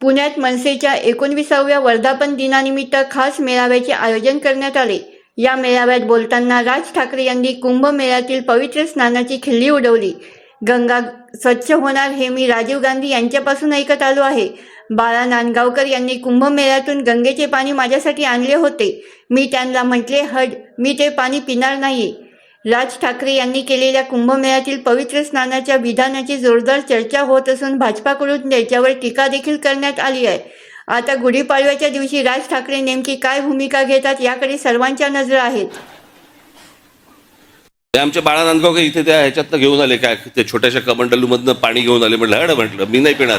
पुण्यात मनसेच्या एकोणविसाव्या वर्धापन दिनानिमित्त खास मेळाव्याचे आयोजन करण्यात आले. या मेळाव्यात बोलताना राज ठाकरे यांनी कुंभमेळ्यातील पवित्र स्नानाची खिल्ली उडवली. गंगा स्वच्छ होणार हे मी राजीव गांधी यांच्यापासून ऐकत आलो आहे. बाळा नांदगावकर यांनी कुंभमेळ्यातून गंगेचे पाणी माझ्यासाठी आणले होते. मी त्यांना म्हटले हड मी ते पाणी पिणार नाही राज ठाकरे यांनी केलेल्या कुंभमेळ्यातील पवित्र स्नानाच्या विधानाची जोरदार चर्चा होत असून भाजपाकडून त्याच्यावर टीका देखील करण्यात आली आहे. आता गुढीपाडव्याच्या दिवशी राज ठाकरे नेमकी काय भूमिका घेतात याकडे सर्वांच्या नजर आहेत. आमच्या बाळा नांदगावकर इथे त्या ह्याच्यातनं घेऊन आले काय ते छोट्याशा कमंडलूमधनं पाणी घेऊन आले म्हटलं हड म्हटलं मी नाही पिणार.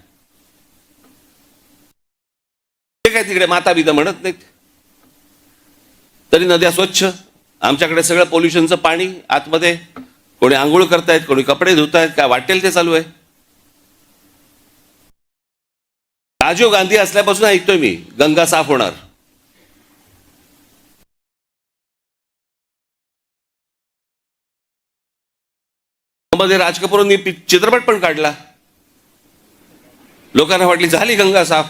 ते काय तिकडे माता बिता म्हणत नाहीत? तरी नद्या स्वच्छ. आमच्याकडे सगळं पोल्युशनचं पाणी आतमध्ये. कोणी आंघोळ करतायत कोणी कपडे धुतायत काय वाटेल ते चालू आहे. राजीव गांधी असल्यापासून ऐकतोय मी गंगा साफ होणार. मध्ये राज कपूरांनी चित्रपट पण काढला. लोकांना वाटली झाली गंगा साफ.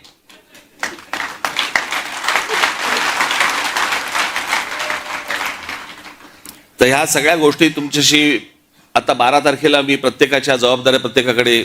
तर ह्या सगळ्या गोष्टी तुमच्याशी आता बारा तारखेला मी प्रत्येकाच्या जबाबदाऱ्या प्रत्येकाकडे